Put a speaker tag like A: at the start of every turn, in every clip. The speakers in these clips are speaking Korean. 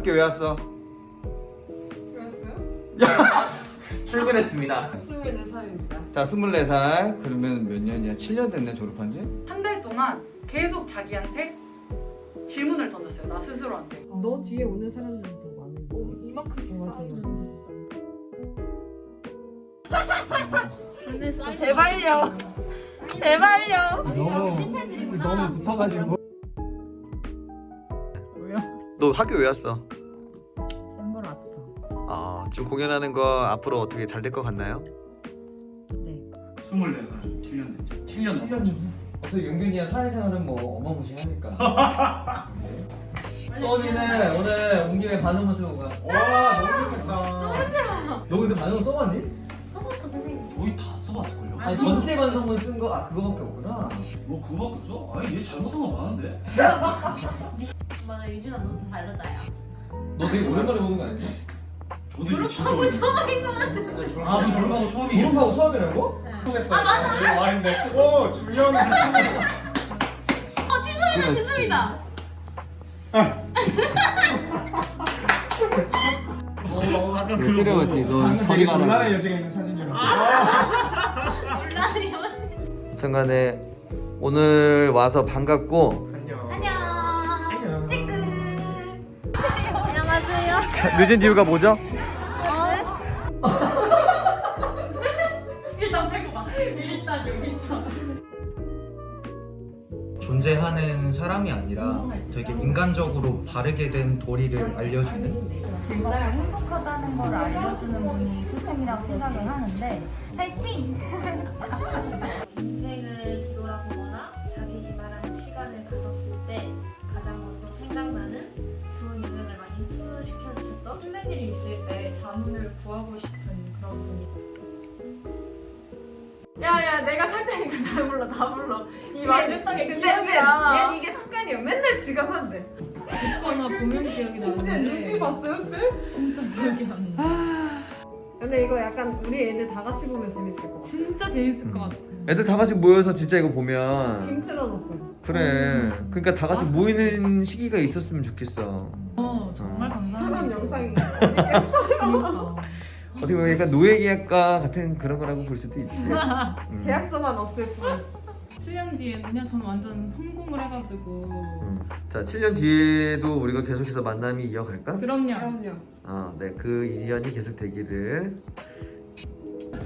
A: 학교 왜 왔어?
B: 그랬어요?
C: 출근했습니다.
B: 24살입니다.
A: 자 24살 그러면 몇 년이야? 7년 됐네 졸업한 지?
D: 한 달 동안 계속 자기한테 질문을 던졌어요. 나 스스로한테.
B: 너 뒤에 오는 사람들이 더 많은데.
D: 어, 이만큼씩
B: 맞아.
D: 제발요. 제발요.
C: 너무 너무 붙어가지고.
A: 너 학교 왜 왔어? 아 지금 공연하는 거 앞으로 어떻게 잘 될 것 같나요?
B: 네.
E: 24살 7년 됐죠 7년 넘었죠
C: 그래서 용균이야 사회생활은 뭐 어마무시하니까. 떠니는 오늘 온 김에 반응문 쓰고 가. 와 너무 재밌다. 너 근데 반응문 써봤니?
E: 저희 다 써봤을걸요?
C: 아니 전체 반성문 쓴 거 아 그거밖에 없구나.
E: 뭐 그거밖에 없어? 아니 얘 잘못한 거 많은데?
F: 맞아 유진아 너도 다르다 야
C: 너 되게 오랜만에 보는 거 아니야?
E: 저도 이거 진짜 오랜만에
F: 처음인 것 같아
E: 진짜 아 그럼 졸업하고 처음이에요?
C: 졸업하고 처음이라고?
F: 아 맞아.
G: 와인데. 오 중요한
F: 게어 지수이다 지수이다.
C: 아까
A: 그거 찌려가지 너 저리 가라
G: 곤란한 여정에 있는 사진이라고.
F: 논란이야
A: 하여튼간에 오늘 와서 반갑고 자, 늦은 이유가 뭐죠?
D: 일단 빼고 봐. 일단 여기 있어.
H: 존재하는 사람이 아니라 되게 인간적으로 바르게 된 도리를 알려주는
F: 즐겁고 행복하다는 걸 알려주는 분이 스승이라고 생각을 하는데 파이팅!
I: 자문을 구하고 싶은 그런 분이
B: 야야 내가 살 테니까 나 불러 나 불러. 이말 했던 게
D: 근데
B: 기억이야.
D: 얘 이게 습관이야. 맨날 지가 산대.
B: 듣거나 보면 기억이
D: 진짜 눈빛 봤어요, 쌤?
B: 진짜 기억이 안 나. 근데 이거 약간 우리 애들 다 같이 보면 재밌을 것 같아.
F: 진짜 재밌을
A: 음.
F: 것 같아
A: 애들 다 같이 모여서 진짜 이거 보면
B: 힘 틀어놓고.
A: 그래 그러니까 다 같이 모이는 시기가 있었으면 좋겠어
F: 어 정말 감사합니다
D: 사람 영상이.
F: 그러니까
A: 어떻게 보면 약간 노예계약과 같은 그런 거라고 볼 수도 있지 음.
D: 계약서만 없을 뿐.
F: 7년 뒤에는요 저는 완전 성공을 해가지고
A: 음. 자 7년 뒤에도 우리가 계속해서 만남이 이어갈까?
F: 그럼요
D: 그럼요.
A: 어, 네, 그 인연이 계속 되기를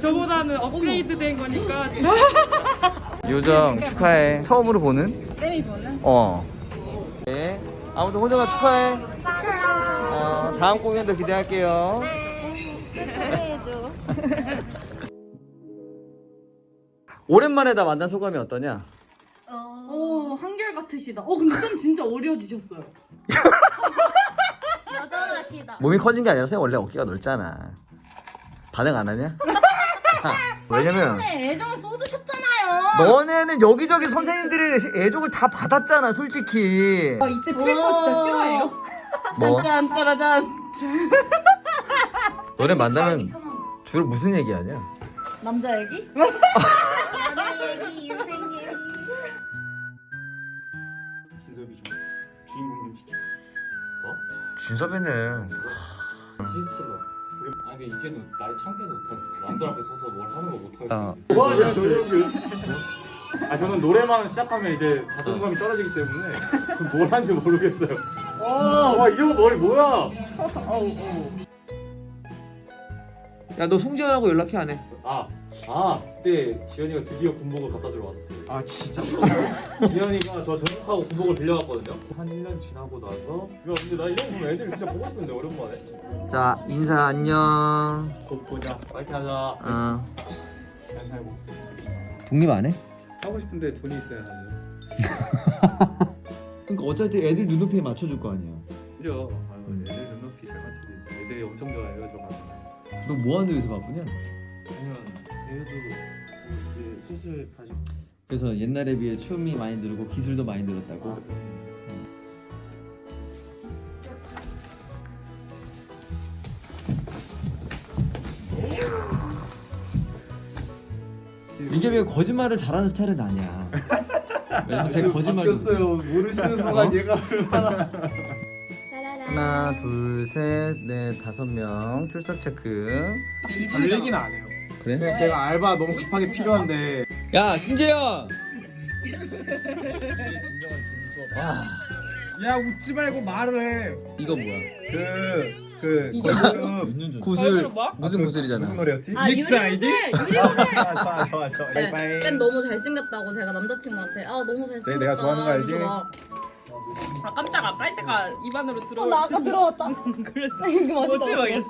D: 저보다는 업그레이드 된 거니까.
A: 요정 축하해 처음으로 보는?
D: 쌤이 보는?
A: 어 네, 아무튼 호정아 축하해 어, 다음 공연도 기대할게요
F: 잘해줘
A: 오랜만에 다 만난 소감이 어떠냐?
F: 어...
D: 오, 한결 같으시다. 어, 근데 쌤 진짜 어려지셨어요.
F: 여전하시다
A: 몸이 커진 게 아니라 쌤 원래 어깨가 넓잖아 반응 안 하냐? 왜냐면
F: 애정을 쏟으셨잖아요
A: 너네는 여기저기 선생님들의 애정을 다 받았잖아 솔직히
D: 아, 이때 필터 진짜 싫어해요?
A: 뭐?
D: 짠, 짜라잔.
A: 너네 만나면 주로 무슨 얘기하냐?
D: 남자 얘기?
F: 연애 얘기 인생 얘기
E: 진섭이 좀 주인공 좀 시켜.
A: 진섭이는
J: 시스템은 아니 이제는 나이 창피해서 못하겠어 남들 앞에 서서 뭘 하는 거 못하겠어
A: 어,
G: 와 야 조용히 아 저는 노래만 시작하면 이제 자존감이 떨어지기 때문에 뭘 하는지 모르겠어요 와 이거 머리 뭐야?
A: 야 너 송지현하고 연락해 안 해?
J: 아, 아 그때 지현이가 드디어 군복을 갖다 주러 왔었어요.
G: 아 진짜?
J: 지현이가 저 전역하고 군복을 빌려갔거든요. 한 1년 지나고 나서. 야 근데 나 이런 거 보면 애들 진짜 보고 싶은데 오랜만에.
A: 자 인사 안녕.
G: 곧 보자.
J: 파이팅 하자.
A: 어.
G: 잘 살고.
A: 독립 안 해?
G: 하고 싶은데 돈이 있어야 하죠
A: 그러니까 어차피 애들 눈높이에 맞춰줄 거 아니야
G: 그죠 아,
A: 음.
G: 애들 눈높이 잘 맞추지 애들이 엄청 좋아해요 저 같은
A: 너 뭐 하는 데서 바쁘냐?
G: 아니면 얘도 이제 수술 다시
A: 그래서 옛날에 비해 춤이 많이 늘고 기술도 많이 늘었다고? 민겸이가 거짓말을 잘하는 스타일은 아니야 왜냐면 제가 거짓말
G: 바뀌었어요 모르시는 순간
A: 어?
G: 얘가 얼마나
A: 하나, 둘, 셋, 넷, 다섯 명 출석 체크.
G: 달리기는 안 해요.
A: 그래?
G: 제가 알바 너무 급하게 필요한데
A: 야, 신재현.
G: 야 웃지 말고 말을 해.
A: 이거 뭐야?
C: 그 거기는
A: 구슬 무슨 구슬이잖아.
C: 노래였지?
B: 아
G: 믹스 아이디?
B: 유리구슬
C: 좋아 좋아 좋아
B: 네. 쌤 너무 잘생겼다고 제가 남자친구한테 아 너무 잘생겼다
C: 내가 좋아하는 거 알지?
B: 막,
D: 아 깜짝아 빨대가 입안으로 들어.
B: 어, 나 아까 들어왔다
D: 그랬어.
B: 이게 맛있다
D: 뭐지 막 이랬어.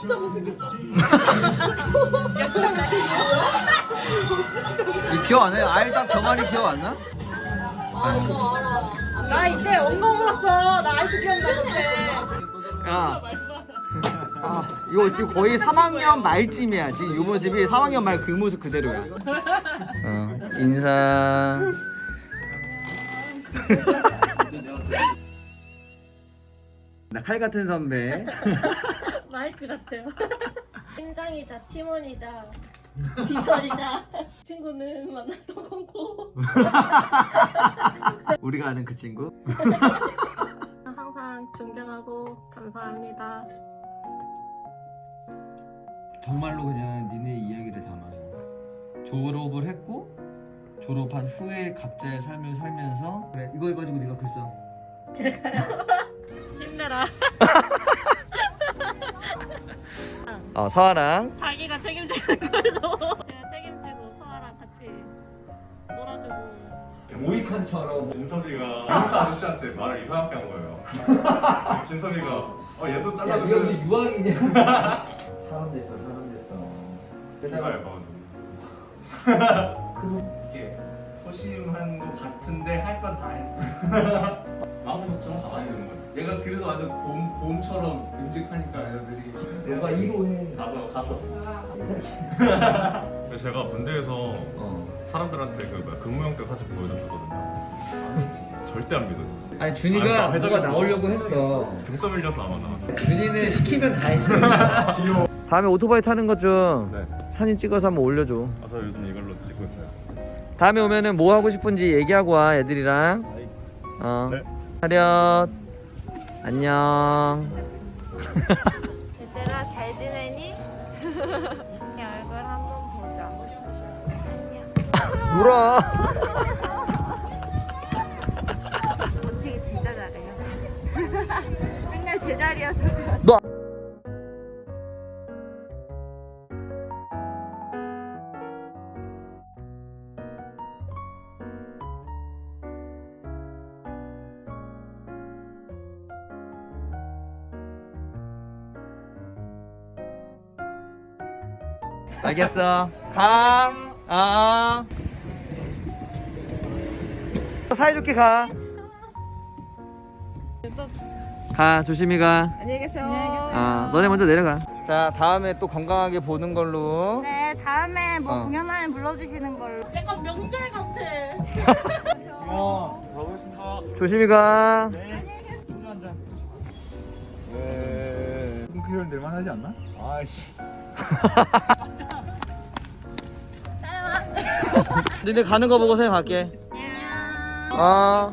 B: 진짜 못생겼어
A: 이 기억 안 나요? 아이다 병아리 기억 안 나?
B: 아 이거 알아
D: 나 이때 엉덩 울었어. 나 아직도 기억나 그때.
A: 야. 아, 이거 지금 거의 3학년 말쯤이야. 지금 이 모습이 3학년 말 그 모습 그대로야. 어, 인사. 나 칼 같은 선배.
I: 마이크 같아요. 팀장이자 팀원이자 비서이자 친구는 만났던 거고
A: 우리가 아는 그 친구.
I: 항상 존경하고 감사합니다.
A: 정말로 그냥 니네 이야기를 담아서 졸업을 했고 졸업한 후에 각자의 삶을 살면서 그래 이거 해가지고 네가 글 써.
I: 힘내라.
A: 어 서아랑
I: 자기가 책임지는 걸로
C: 모이칸처럼
G: 진섭이가 아저씨한테 말을 이상하게 한 거예요. 진섭이가 어 얘도
A: 야,
G: 잘라주세요.
A: 무슨 유학이냐? 사람 됐어, 사람 됐어.
G: 제가
A: 게다가
G: 약간
E: 이게 소심한 거 같은데 할 건 다 했어.
G: 마음 속처럼 가만히 있는 거예요.
E: 얘가 그래서 완전 곰, 곰처럼 듬직하니까 애들이
A: 너가 1호 해.
G: 가서 가서. 제가 군대에서
A: 어.
G: 사람들한테 그 뭐야, 근무형 때 사진 보여줬었거든요. 절대 안 믿어요.
A: 아니 준이가 뭐가
G: 회장했어.
A: 나오려고 했어.
G: 등 떠밀려서 아마 나왔어.
A: 준이는 시키면 다 했어. 다음에 오토바이 타는 것좀
G: 네.
A: 사진 찍어서 한번 올려줘.
G: 아, 저 요즘 이걸로 찍고 있어요.
A: 다음에 오면은 뭐 하고 싶은지 얘기하고 와 애들이랑. 어.
G: 네.
A: 차렷. 안녕.
I: 얘들아 잘 지내니?
A: 놀아.
F: 어떻게 진짜 잘해요? 맨날 제자리여서
A: 너. 알겠어. 가. 아. 사이좋게 가. 가 조심히 가.
B: 안녕히 계세요
A: 아, 너네 먼저 내려가. 자, 다음에 또 건강하게 보는 걸로.
F: 네 다음에 뭐
A: 어.
F: 공연하면 불러주시는 걸로
I: 약간 명절 같아.
G: 어, 가보겠습니다.
A: 조심히 가.
G: 소주 한 잔.
C: 네 콩크리온 될만 하지 않나? 아씨
A: 니네 가는 거 보고 생각할게. 아.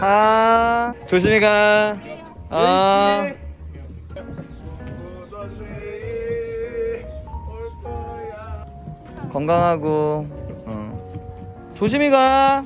A: 가. 조심히 가. 아. 건강하고. 어. 조심히 가.